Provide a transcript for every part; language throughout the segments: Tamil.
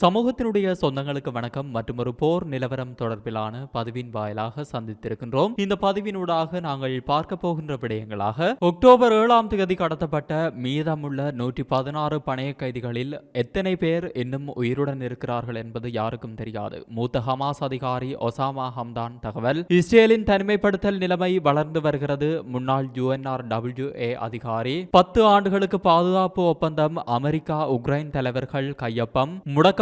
சமூகத்தினுடைய சொந்தங்களுக்கு வணக்கம் மற்றும் ஒரு போர் நிலவரம் தொடர்பிலான பதிவின் வாயிலாக சந்தித்திருக்கின்றோம். இந்த பதிவினூடாக நாங்கள் பார்க்க போகின்ற விடயங்களாக அக்டோபர் ஏழாம் தேதி கடத்தப்பட்ட மீதமுள்ள நூற்றி பதினாறு பணைய கைதிகளில் எத்தனை பேர் இன்னும் உயிருடன் இருக்கிறார்கள் என்பது யாருக்கும் தெரியாது. மூத்த ஹமாஸ் அதிகாரி ஒசாமா ஹம்தான் தகவல் இஸ்ரேலின் தனிமைப்படுத்தல் நிலைமை வளர்ந்து வருகிறது. முன்னாள் யுஎன்ஆர் டபிள்யூ ஏ அதிகாரி பத்து ஆண்டுகளுக்கு பாதுகாப்பு ஒப்பந்தம் அமெரிக்கா உக்ரைன் தலைவர்கள் கையொப்பம்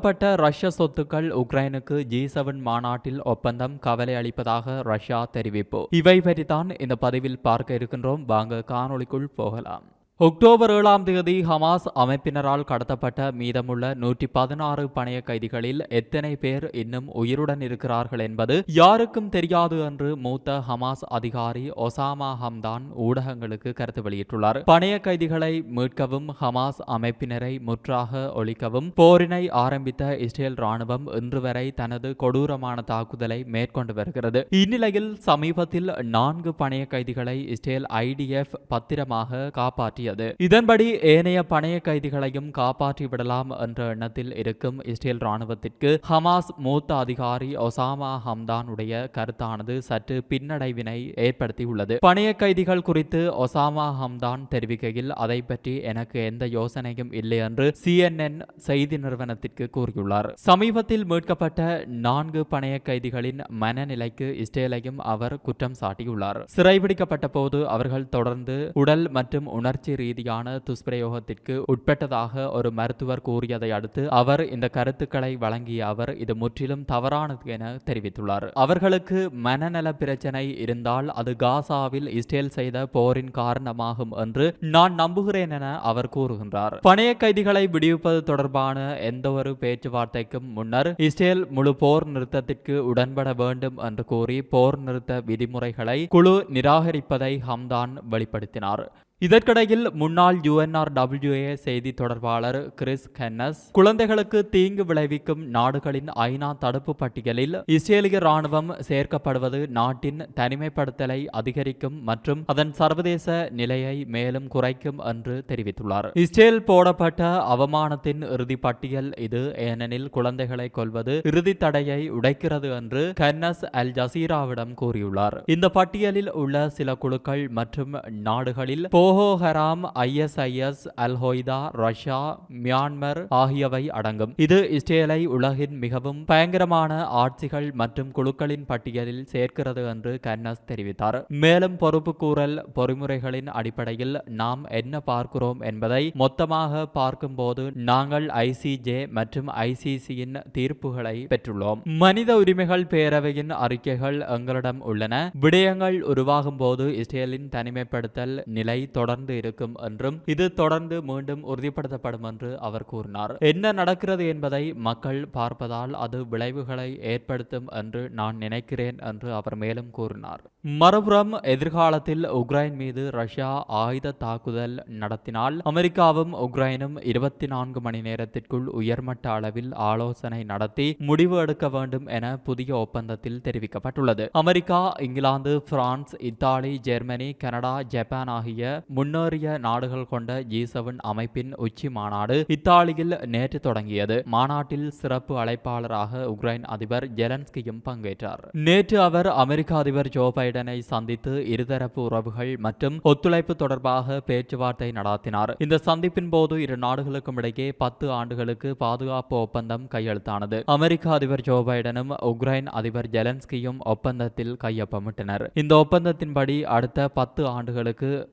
முடக்கப்பட்ட ரஷ்ய சொத்துக்கள் உக்ரைனுக்கு ஜி செவன் மாநாட்டில் ஒப்பந்தம் கவலை அளிப்பதாக ரஷ்யா தெரிவிப்பு. இவை பற்றித்தான் இந்த பதிவில் பார்க்க இருக்கின்றோம். வாங்க காணொளிக்குள் போகலாம். அக்டோபர் ஏழாம் தேதி ஹமாஸ் அமைப்பினரால் கடத்தப்பட்ட மீதமுள்ள நூற்றி பதினாறு பணைய கைதிகளில் எத்தனை பேர் இன்னும் உயிருடன் இருக்கிறார்கள் என்பது யாருக்கும் தெரியாது என்று மூத்த ஹமாஸ் அதிகாரி ஒசாமா ஹம்தான் ஊடகங்களுக்கு கருத்து வெளியிட்டுள்ளார். பணைய கைதிகளை மீட்கவும் ஹமாஸ் அமைப்பினரை முற்றாக ஒழிக்கவும் போரினை ஆரம்பித்த இஸ்ரேல் ராணுவம் இன்று வரை தனது கொடூரமான தாக்குதலை மேற்கொண்டு வருகிறது. இந்நிலையில் சமீபத்தில் நான்கு பணைய கைதிகளை இஸ்ரேல் ஐடிஎஃப் பத்திரமாக காப்பாற்றியது. இதன்படி ஏனைய பணைய கைதிகளையும் காப்பாற்றி விடலாம் என்ற எண்ணத்தில் இருக்கும் இஸ்ரேல் ராணுவத்திற்கு ஹமாஸ் மூத்த அதிகாரி ஒசாமா ஹம்தானுடைய கருத்தானது சற்று பின்னடைவினை ஏற்படுத்தியுள்ளது. பணைய கைதிகள் குறித்து ஒசாமா ஹம்தான் தெரிவிக்கையில் அதை பற்றி எனக்கு எந்த யோசனையும் இல்லை என்று சிஎன்என் செய்தி நிறுவனத்திற்கு கூறியுள்ளார். சமீபத்தில் மீட்கப்பட்ட நான்கு பணைய கைதிகளின் மனநிலைக்கு இஸ்ரேலையும் அவர் குற்றம் சாட்டியுள்ளார். சிறைபிடிக்கப்பட்ட போது அவர்கள் தொடர்ந்து உடல் மற்றும் உணர்ச்சி ரீதியான துஷ்பிரயோகத்திற்கு உட்பட்டதாக ஒரு மருத்துவர் கூறியதை அடுத்து அவர் இந்த கருத்துக்களை வழங்கிய அவர் இது முற்றிலும் தவறானது என தெரிவித்துள்ளார். அவர்களுக்கு மனநல பிரச்சனை இருந்தால் அது காசாவில் இஸ்ரேல் செய்த போரின் காரணமாகும் என்று நான் நம்புகிறேன் என அவர் கூறுகின்றார். பணைய கைதிகளை விடுவிப்பது தொடர்பான எந்த ஒரு பேச்சுவார்த்தைக்கும் முன்னர் இஸ்ரேல் முழு போர் நிறுத்தத்திற்கு உடன்பட வேண்டும் என்று கூறி போர் நிறுத்த விதிமுறைகளை குழு நிராகரிப்பதை ஹம்தான் வெளிப்படுத்தினார். இதற்கிடையில் முன்னாள் யுஎன்ஆர்டபிள்யூஏ செய்தி தொடர்பாளர் கிறிஸ் கென்னஸ் குழந்தைகளுக்கு தீங்கு விளைவிக்கும் நாடுகளின் ஐநா தடுப்பு பட்டியலில் இஸ்ரேலிய ராணுவம் சேர்க்கப்படுவது நாட்டின் தனிமைப்படுத்தலை அதிகரிக்கும் மற்றும் அதன் சர்வதேச நிலையை மேலும் குறைக்கும் என்று தெரிவித்துள்ளார். இஸ்ரேல் போடப்பட்ட அவமானத்தின் இறுதி பட்டியல் இது. ஏனெனில் குழந்தைகளை கொல்வது இறுதி தடையை உடைக்கிறது என்று கன்னஸ் அல் ஜசீராவிடம் கூறியுள்ளார். இந்த பட்டியலில் உள்ள சில குழுக்கள் மற்றும் நாடுகளில் Boko Haram ISIS al Qaeda Russia Myanmar ஆகியவை அடங்கும். இது இஸ்ரேலை உலகின் மிகவும் பயங்கரமான ஆட்சிகள் மற்றும் குழுக்களின் பட்டியலில் சேர்க்கிறது என்று கன்னஸ் தெரிவித்தார். மேலும் பொறுப்புக்கூறல் பொறிமுறைகளின் அடிப்படையில் நாம் என்ன பார்க்கிறோம் என்பதை மொத்தமாக பார்க்கும்போது நாங்கள் ஐசிஜே மற்றும் ஐசிசியின் தீர்ப்புகளை பெற்றுள்ளோம். மனித உரிமைகள் பேரவையின் அறிக்கைகள் எங்களிடம் உள்ளன. விடயங்கள் உருவாகும் போது இஸ்ரேலின் தனிமைப்படுத்தல் நிலை தொடர்ந்து இருக்கும் என்றும் இது தொடர்ந்து மீண்டும் உறுதிப்படுத்தப்படும் என்று அவர் கூறினார். என்ன நடக்கிறது என்பதை மக்கள் பார்ப்பதால் அது விளைவுகளை ஏற்படுத்தும் என்று நான் நினைக்கிறேன் என்று அவர் மேலும் கூறினார். மறுபுறம் எதிர்காலத்தில் உக்ரைன் மீது ரஷ்யா ஆயுத தாக்குதல் நடத்தினால் அமெரிக்காவும் உக்ரைனும் இருபத்தி நான்கு மணி நேரத்திற்குள் உயர்மட்ட அளவில் ஆலோசனை நடத்தி முடிவு எடுக்க வேண்டும் என புதிய ஒப்பந்தத்தில் தெரிவிக்கப்பட்டுள்ளது. America England France Italy Germany Canada Japan ஆகிய முன்னேறிய நாடுகள் கொண்ட ஜி செவன் அமைப்பின் உச்சி மாநாடு இத்தாலியில் நேற்று தொடங்கியது. மாநாட்டில் சிறப்பு அழைப்பாளராக உக்ரைன் அதிபர் ஜெலன்ஸ்கியும் பங்கேற்றார். நேற்று அவர் அமெரிக்க அதிபர் ஜோ பைடனை சந்தித்து இருதரப்பு உறவுகள் மற்றும் ஒத்துழைப்பு தொடர்பாக பேச்சுவார்த்தை நடத்தினார். இந்த சந்திப்பின் போது இரு நாடுகளுக்கும் இடையே பத்து ஆண்டுகளுக்கு பாதுகாப்பு ஒப்பந்தம் கையெழுத்தானது. அமெரிக்க அதிபர் ஜோ பைடனும் உக்ரைன் அதிபர் ஜெலன்ஸ்கியும் ஒப்பந்தத்தில் கையொப்பமிட்டனர். இந்த ஒப்பந்தத்தின்படி அடுத்த பத்து ஆண்டுகளுக்கு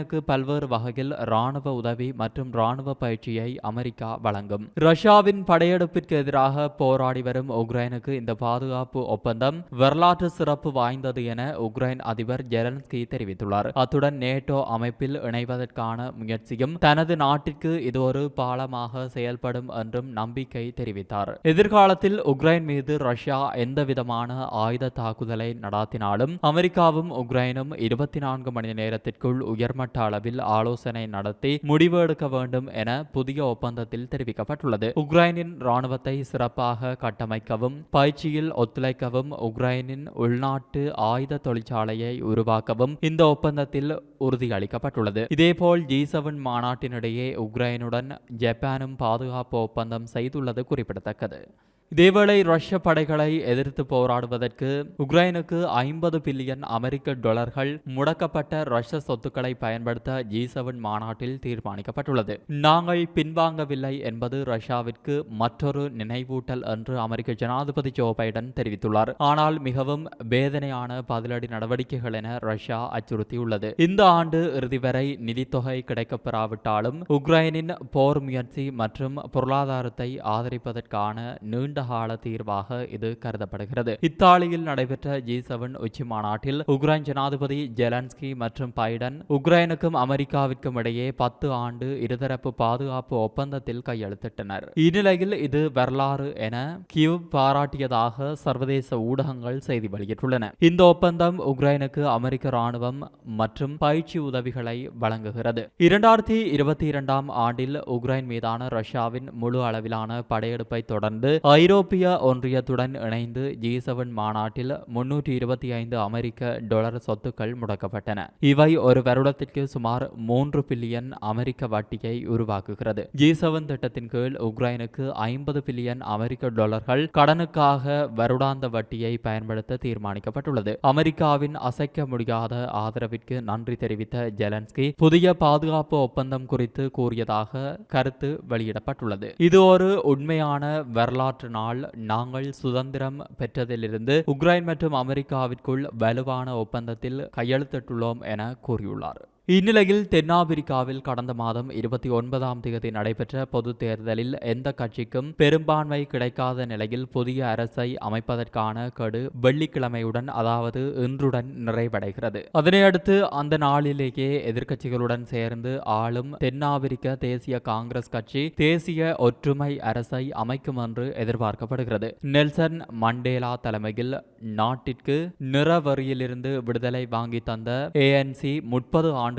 உக்ரைனுக்கு பல்வேறு வகையில் ராணுவ உதவி மற்றும் ராணுவ பயிற்சியை அமெரிக்கா வழங்கும். ரஷ்யாவின் படையெடுப்பிற்கு எதிராக போராடி வரும் உக்ரைனுக்கு இந்த பாதுகாப்பு ஒப்பந்தம் வரலாற்று சிறப்பு வாய்ந்தது என உக்ரைன் அதிபர் ஜெலன்ஸ்கி தெரிவித்துள்ளார். அத்துடன் நேட்டோ அமைப்பில் இணைவதற்கான முயற்சியும் தனது நாட்டிற்கு இது ஒரு பாலமாக செயல்படும் என்றும் நம்பிக்கை தெரிவித்தார். எதிர்காலத்தில் உக்ரைன் மீது ரஷ்யா எந்தவிதமான ஆயுத தாக்குதலை நடாத்தினாலும் அமெரிக்காவும் உக்ரைனும் இருபத்தி நான்கு மணி நேரத்திற்குள் உயர்ம உயர்மட்ட அளவில் ஆலோசனை நடத்தி முடிவு எடுக்க வேண்டும் என புதிய ஒப்பந்தத்தில் தெரிவிக்கப்பட்டுள்ளது. உக்ரைனின் ராணுவத்தை சிறப்பாக கட்டமைக்கவும் பயிற்சியில் ஒத்துழைக்கவும் உக்ரைனின் உள்நாட்டு ஆயுத தொழிற்சாலையை உருவாக்கவும் இந்த ஒப்பந்தத்தில் உறுதியளிக்கப்பட்டுள்ளது. இதேபோல் ஜி செவன் மாநாட்டினிடையே உக்ரைனுடன் ஜப்பானும் பாதுகாப்பு ஒப்பந்தம் செய்துள்ளது குறிப்பிடத்தக்கது. இதேவேளை ரஷ்ய படைகளை எதிர்த்து போராடுவதற்கு உக்ரைனுக்கு ஐம்பது பில்லியன் அமெரிக்க டாலர்கள் முடக்கப்பட்ட ரஷ்ய சொத்துக்களை பயன்படுத்த ஜி செவன் மாநாட்டில் தீர்மானிக்கப்பட்டுள்ளது. நாங்கள் பின்வாங்கவில்லை என்பது ரஷ்யாவிற்கு மற்றொரு நினைவூட்டல் என்று அமெரிக்க ஜனாதிபதி ஜோ பைடன் தெரிவித்துள்ளார். ஆனால் மிகவும் வேதனையான பதிலடி நடவடிக்கைகள் என ரஷ்யா அச்சுறுத்தியுள்ளது. இந்த ஆண்டு இறுதி வரை நிதித்தொகை கிடைக்கப்பெறாவிட்டாலும் உக்ரைனின் போர் முயற்சி மற்றும் பொருளாதாரத்தை ஆதரிப்பதற்கான நீண்ட நீண்டகால தீர்வாக இது கருதப்படுகிறது. இத்தாலியில் நடைபெற்ற ஜி செவன் உச்சி மாநாட்டில் உக்ரைன் ஜனாதிபதி ஜெலன்ஸ்கி மற்றும் பைடன் உக்ரைனுக்கும் அமெரிக்காவிற்கும் இடையே பத்து ஆண்டு இருதரப்பு பாதுகாப்பு ஒப்பந்தத்தில் கையெழுத்திட்டனர். இந்நிலையில் இது வரலாறு என கியூ பாராட்டியதாக சர்வதேச ஊடகங்கள் செய்தி வெளியிட்டுள்ளன. இந்த ஒப்பந்தம் உக்ரைனுக்கு அமெரிக்க ராணுவம் மற்றும் பயிற்சி உதவிகளை வழங்குகிறது. இரண்டாயிரத்தி இருபத்தி இரண்டாம் ஆண்டில் உக்ரைன் மீதான ரஷ்யாவின் முழு அளவிலான படையெடுப்பை தொடர்ந்து ஐரோப்பிய ஒன்றியத்துடன் இணைந்து ஜி செவன் மாநாட்டில் முன்னூற்றி இருபத்தி ஐந்து அமெரிக்க டாலர் சொத்துக்கள் முடக்கப்பட்டன. இவை ஒரு வருடத்திற்கு சுமார் மூன்று பில்லியன் அமெரிக்க வட்டியை உருவாக்குகிறது. ஜி செவன் திட்டத்தின் கீழ் உக்ரைனுக்கு ஐம்பது பில்லியன் அமெரிக்க டாலர்கள் கடனுக்காக வருடாந்த வட்டியை பயன்படுத்த தீர்மானிக்கப்பட்டுள்ளது. அமெரிக்காவின் அசைக்க முடியாத ஆதரவிற்கு நன்றி தெரிவித்த ஜெலன்ஸ்கி புதிய பாதுகாப்பு ஒப்பந்தம் குறித்து கூறியதாக கருத்து வெளியிடப்பட்டுள்ளது. இது ஒரு உண்மையான வரலாற்று நாள் நாங்கள் சுதந்திரம் பெற்றதிலிருந்து உக்ரைன் மற்றும் அமெரிக்காவிற்குள் வலுவான ஒப்பந்தத்தில் கையெழுத்திட்டுள்ளோம் என கூறியுள்ளார். இந்நிலையில் தென்னாப்பிரிக்காவில் கடந்த மாதம் இருபத்தி ஒன்பதாம் தேதி நடைபெற்ற பொது தேர்தலில் எந்த கட்சிக்கும் பெரும்பான்மை கிடைக்காத நிலையில் புதிய அரசை அமைப்பதற்கான கடு வெள்ளிக்கிழமையுடன் அதாவது இன்றுடன் நிறைவடைகிறது. அதனையடுத்து அந்த நாளிலேயே எதிர்க்கட்சிகளுடன் சேர்ந்து ஆளும் தென்னாப்பிரிக்க தேசிய காங்கிரஸ் கட்சி தேசிய ஒற்றுமை அரசை அமைக்கும் என்று எதிர்பார்க்கப்படுகிறது. நெல்சன் மண்டேலா தலைமையில் நாட்டிற்கு நிறவரியிலிருந்து விடுதலை வாங்கி தந்த ஏஎன்சி முப்பது ஆண்டு